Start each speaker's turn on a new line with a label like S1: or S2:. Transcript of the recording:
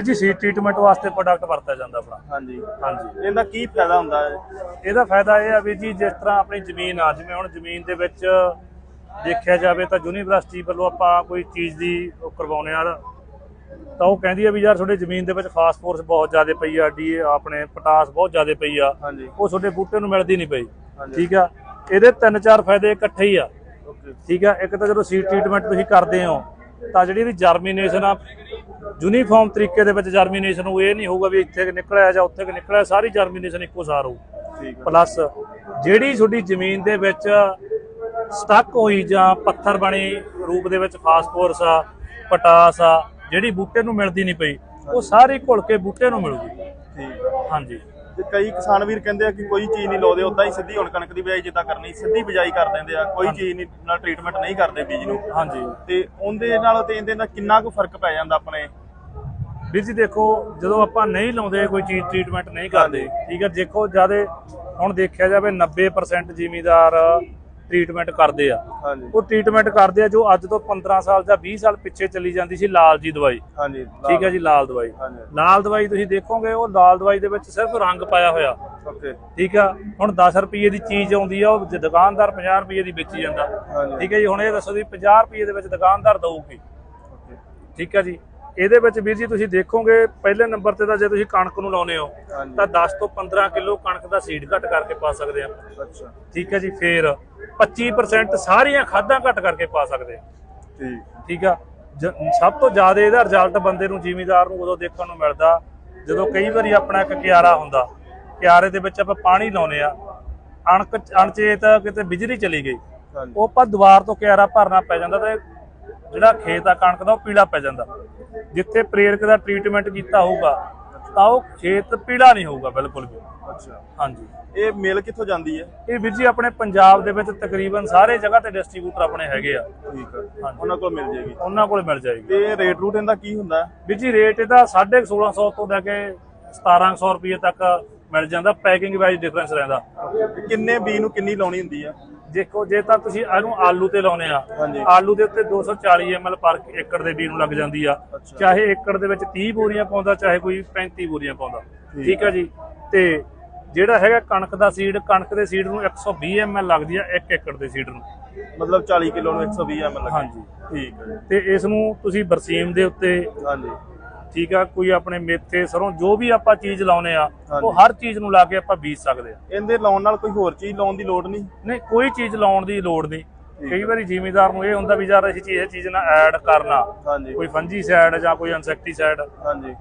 S1: ਜੀ seed treatment ਵਾਸਤੇ product ਵਰਤਿਆ ਜਾਂਦਾ ਆਪਣਾ।
S2: ਹਾਂਜੀ।
S1: ਹਾਂਜੀ।
S2: ਇਹਦਾ ਕੀ ਫਾਇਦਾ ਹੁੰਦਾ? ਹੈ
S1: ਇਹਦਾ ਫਾਇਦਾ ਇਹ ਆ ਵੀ ਜੀ ਜਿਸ ਤਰ੍ਹਾਂ ਆਪਣੀ ਜ਼ਮੀਨ ਆ ਜਿਵੇਂ ਹੁਣ ਜ਼ਮੀਨ ਦੇ ਵਿੱਚ ਦੇਖਿਆ ਜਾਵੇ ਤਾਂ ਯੂਨੀਵਰਸਿਟੀ ਵੱਲੋਂ ਆਪਾਂ ਕੋਈ ਚੀਜ਼ ਦੀ ਉਹ ਕਰਵਾਉਣੇ ਆ ਤਾਂ ਉਹ ਕਹਿੰਦੀ ਆ ਵੀ ਯਾਰ ਤੁਹਾਡੇ ਜ਼ਮੀਨ ਦੇ ਵਿੱਚ ਫਾਸਫੋਰਸ ਬਹੁਤ ਜ਼ਿਆਦਾ ਪਈ ਆ ਡੀ ਆਪਣੇ ਪੋਟਾਸ ਬਹੁਤ ਜ਼ਿਆਦਾ ਪਈ ਆ ਉਹ ਤੁਹਾਡੇ ਬੂਟੇ ਨੂੰ ਮਿਲਦੀ ਨਹੀਂ ਪਈ। ਠੀਕ ਆ? ਇਹਦੇ ਤਿੰਨ ਚਾਰ ਫਾਇਦੇ ਇਕੱਠੇ ਹੀ ਆ। ਠੀਕ ਆ? ਇੱਕ ਤਾਂ ਜਦੋਂ ਸੀਡ ਟ੍ਰੀਟਮੈਂਟ ਤੁਸੀਂ ਕਰਦੇ ਹੋ ਤਾਂ ਜਿਹੜੀ ਇਹਦੀ ਜਰਮੀਨੇਸ਼ਨ ਆ ਯੂਨੀਫਾਰਮ ਤਰੀਕੇ ਦੇ ਵਿੱਚ ਜਰਮੀਨੇਸ਼ਨ ਉਹ ਇਹ ਨਹੀਂ ਹੋਊਗਾ ਵੀ ਇੱਥੇ ਕਿ ਨਿਕਲਿਆ ਜਾਂ ਉੱਥੇ ਕਿ ਨਿਕਲਿਆ ਸਾਰੀ ਜਰਮੀਨੇਸ਼ਨ ਇੱਕੋ ਸਾਰ ਹੋਊ।
S2: ਹੈ
S1: ਪਲੱਸ ਜਿਹੜੀ ਤੁਹਾਡੀ ਜ਼ਮੀਨ ਦੇ ਵਿੱਚ ਸਟਕ ਹੋਈ ਜਾਂ ਪੱਥਰ ਬਣੇ ਰੂਪ ਦੇ ਵਿੱਚ ਫਾਸਫੋਰਸ ਆ ਪੋਟਾਸ ਆ ਜਿਹੜੀ ਬੂਟੇ ਨੂੰ ਮਿਲਦੀ ਨਹੀਂ ਪਈ ਉਹ ਸਾਰੀ ਘੁਲ ਕੇ ਬੂਟੇ ਨੂੰ ਮਿਲੂਗੀ।
S2: ਠੀਕ ਹੈ
S1: ਹਾਂਜੀ।
S2: ਤੇ ਕਈ ਕਿਸਾਨ ਵੀਰ ਕਹਿੰਦੇ ਆ ਕਿ ਕੋਈ ਚੀਜ਼ ਨਹੀਂ ਲਾਉਂਦੇ ਉਦਾਂ ਹੀ ਸਿੱਧੀ ਹੁਣ ਕਣਕ ਦੀ ਬਿਜਾਈ ਜਿੱਦਾਂ ਕਰਨੀ ਸਿੱਧੀ ਬਿਜਾਈ ਕਰ ਦਿੰਦੇ ਆ ਕੋਈ ਚੀਜ਼ ਨਹੀਂ ਨਾਲ ਟ੍ਰੀਟਮੈਂਟ ਨਹੀਂ ਕਰਦੇ ਬੀਜ ਨੂੰ।
S1: ਹਾਂਜੀ।
S2: ਤੇ ਉਹਦੇ ਨਾਲ ਤੇ ਇਹਦੇ ਨਾਲ ਕਿੰਨਾ ਕੁ ਫ਼ਰਕ ਪੈ ਜਾਂਦਾ ਆਪਣੇ
S1: ਵੀਰ ਜੀ ਦੇਖੋ ਜਦੋਂ ਆਪਾਂ ਨਹੀਂ ਲਾਉਂਦੇ ਕੋਈ ਚੀਜ਼ ਟ੍ਰੀਟਮੈਂਟ ਨਹੀਂ ਕਰਦੇ ਠੀਕ ਹੈ ਦੇਖੋ ਜਿਆਦੇ ਹੁਣ ਦੇਖਿਆ ਜਾਵੇ 90% ਜ਼ਿਮੀਦਾਰ ਟ੍ਰੀਟਮੈਂਟ ਕਰਦੇ ਆ। ਉਹ ਟ੍ਰੀਟਮੈਂਟ ਕਰਦੇ ਆ ਜੋ ਅੱਜ ਤੋਂ 15 ਸਾਲ ਜਾਂ 20 ਸਾਲ ਪਿੱਛੇ ਚੱਲੀ ਜਾਂਦੀ ਸੀ ਲਾਲ ਜੀ ਦਵਾਈ।
S2: ਹਾਂਜੀ
S1: ਠੀਕ ਹੈ ਜੀ ਲਾਲ ਦਵਾਈ। ਲਾਲ ਦਵਾਈ ਤੁਸੀਂ ਦੇਖੋਗੇ ਉਹ ਲਾਲ ਦਵਾਈ ਦੇ ਵਿੱਚ ਸਿਰਫ ਰੰਗ ਪਾਇਆ ਹੋਇਆ।
S2: ਓਕੇ।
S1: ਠੀਕ ਆ ਹੁਣ 10 ਰੁਪਏ ਦੀ ਚੀਜ਼ ਆਉਂਦੀ ਆ ਉਹ ਦੁਕਾਨਦਾਰ 50 ਰੁਪਏ ਦੀ ਵੇਚੀ ਜਾਂਦਾ। ਠੀਕ ਹੈ ਜੀ ਹੁਣ ਇਹ ਦੱਸੋ ਵੀ 50 ਰੁਪਏ ਦੇ ਵਿੱਚ ਦੁਕਾਨਦਾਰ ਦਊਗੀ। ਠੀਕ ਹੈ ਜੀ ਇਹਦੇ ਵਿੱਚ ਵੀਰ ਜੀ ਤੁਸੀਂ ਦੇਖੋਗੇ ਪਹਿਲੇ ਨੰਬਰ ਤੇ ਤਾਂ ਜੇ ਤੁਸੀਂ ਕਣਕ ਨੂੰ ਲਾਉਨੇ ਹੋ ਤਾਂ 10 ਤੋਂ 15 ਕਿਲੋ ਕਣਕ ਦਾ ਸੀਡ ਘੱਟ ਕਰਕੇ ਪਾ ਸਕਦੇ ਆ।
S2: ਅੱਛਾ।
S1: ਠੀਕ ਹੈ ਜੀ ਫੇਰ 25% ਸਾਰੀਆਂ ਖਾਦਾਂ ਘੱਟ ਕਰਕੇ ਪਾ ਸਕਦੇ ਆ।
S2: ਠੀਕ।
S1: ਠੀਕ ਆ? ਸਭ ਤੋਂ ਜ਼ਿਆਦਾ ਇਹਦਾ ਰਿਜ਼ਲਟ ਬੰਦੇ ਨੂੰ ਜ਼ਿਮੀਦਾਰ ਨੂੰ ਉਦੋਂ ਦੇਖਣ ਨੂੰ ਮਿਲਦਾ ਜਦੋਂ ਕਈ ਵਾਰੀ ਆਪਣਾ ਇੱਕ ਕਿਆਰਾ ਹੁੰਦਾ। ਕਿਆਰੇ ਦੇ ਵਿੱਚ ਆਪਾਂ ਪਾਣੀ ਲਾਉਨੇ ਆ। ਅਣਕ ਅਣਚੇਤ ਕਿਤੇ ਬਿਜਲੀ ਚਲੀ ਗਈ। ਉਹ ਆਪਾਂ ਦੁਬਾਰ ਤੋਂ ਕਿਆਰਾ ਭਰਨਾ ਪੈ ਜਾਂਦਾ ਤੇ ਜਿਹੜਾ ਖੇਤ ਆ ਕਣਕ ਦਾ ਉਹ ਪੀਲਾ ਪੈ ਜਾਂਦਾ। ਜਿੱਥੇ ਪ੍ਰੇਰਕ ਦਾ ਟ੍ਰੀਟਮੈਂਟ ਕੀਤਾ ਹੋਊਗਾ ਤਾਂ ਉਹ ਖੇਤ ਪੀਲਾ ਨਹੀਂ ਹੋਊਗਾ ਬਿਲਕੁਲ ਵੀ।
S2: ਅੱਛਾ।
S1: ਹਾਂਜੀ।
S2: ਇਹ ਮੇਲ ਕਿੱਥੋਂ ਜਾਂਦੀ ਹੈ?
S1: ਇਹ ਵੀਰ ਜੀ ਆਪਣੇ ਪੰਜਾਬ ਦੇ ਵਿੱਚ ਤਕਰੀਬਨ ਸਾਰੇ ਜਗ੍ਹਾ ਤੇ ਡਿਸਟ੍ਰੀਬਿਊਟਰ ਆਪਣੇ ਹੈਗੇ ਆ।
S2: ਠੀਕ
S1: ਹਾਂਜੀ।
S2: ਉਹਨਾਂ ਕੋਲ ਮਿਲ ਜੇਗੀ
S1: ਉਹਨਾਂ ਕੋਲ ਮਿਲ ਜਾਏਗੀ।
S2: ਤੇ ਰੇਟ ਰੂਟ ਇਹਦਾ ਕੀ ਹੁੰਦਾ?
S1: ਵੀਰ ਜੀ ਰੇਟ ਇਹਦਾ 1650 ਤੋਂ ਲੈ ਕੇ 1700 ਰੁਪਏ ਤੱਕ ਮਿਲ ਜਾਂਦਾ। ਪੈਕਿੰਗ ਵਾਈਜ਼ ਡਿਫਰੈਂਸ ਰਹਿੰਦਾ।
S2: ਤੇ ਕਿੰਨੇ ਬੀ ਨੂੰ ਕਿੰਨੀ ਲਾਉਣੀ ਹੁੰਦੀ ਆ?
S1: ਦੇਖੋ ਜੇ ਤਾਂ ਤੁਸੀਂ ਇਹਨੂੰ ਆਲੂ ਤੇ ਲਾਉਨੇ ਆ। ਆਲੂ ਦੇ ਉੱਤੇ 240 ml ਪਰ ਏਕੜ ਦੇ ਬੀਜ ਨੂੰ ਲੱਗ ਜਾਂਦੀ ਆ। ਚਾਹੇ ਏਕੜ ਦੇ ਵਿੱਚ 30 ਬੋਰੀਆਂ ਪਾਉਂਦਾ ਚਾਹੇ ਕੋਈ 35 ਬੋਰੀਆਂ ਪਾਉਂਦਾ। ਠੀਕ ਹੈ ਜੀ? ਤੇ ਜਿਹੜਾ ਹੈਗਾ ਕਣਕ ਦਾ ਸੀਡ ਕਣਕ ਦੇ ਸੀਡ ਨੂੰ 120 ml ਲੱਗਦੀ ਆ 1 ਏਕੜ ਦੇ ਸੀਡ ਨੂੰ।
S2: ਮਤਲਬ 40 ਕਿਲੋ ਨੂੰ 120 ਐਮਐਲ ਲੱਗੇ
S1: ਹਾਂਜੀ।
S2: ਠੀਕ ਹੈ
S1: ਤੇ ਇਸ ਨੂੰ ਤੁਸੀਂ ਬਰਸੀਮ ਦੇ ਉੱਤੇ
S2: ਹਾਂਜੀ।
S1: ਠੀਕ ਆ ਕੋਈ ਆਪਣੇ ਮੇਥੇ ਸਰੋਂ ਜੋ ਵੀ ਆਪਾਂ ਚੀਜ਼ ਲਾਉਨੇ ਆ। ਉਹ ਹਰ ਚੀਜ਼ ਨੂੰ ਲਾ ਕੇ ਆਪਾਂ ਬੀਜ ਸਕਦੇ ਆ।
S2: ਇਹਦੇ ਲਾਉਣ ਨਾਲ ਕੋਈ ਹੋਰ ਚੀਜ਼ ਲਾਉਣ ਦੀ ਲੋੜ ਨਹੀਂ?
S1: ਨਹੀਂ ਕੋਈ ਚੀਜ਼ ਲਾਉਣ ਦੀ ਲੋੜ ਨਹੀਂ। ਕਈ ਵਾਰੀ ਜ਼ਿਮੀਦਾਰ ਨੂੰ ਇਹ ਹੁੰਦਾ ਵੀ ਯਾਰ ਅਸੀਂ ਇਹ ਚੀਜ਼ ਨਾਲ ਐਡ ਕਰਨਾ। ਕੋਈ ਫੰਜੀਸਾਈਡ ਜਾਂ ਕੋਈ ਇਨਸੈਕਟੀਸਾਈਡ
S2: ਹਾਂਜੀ।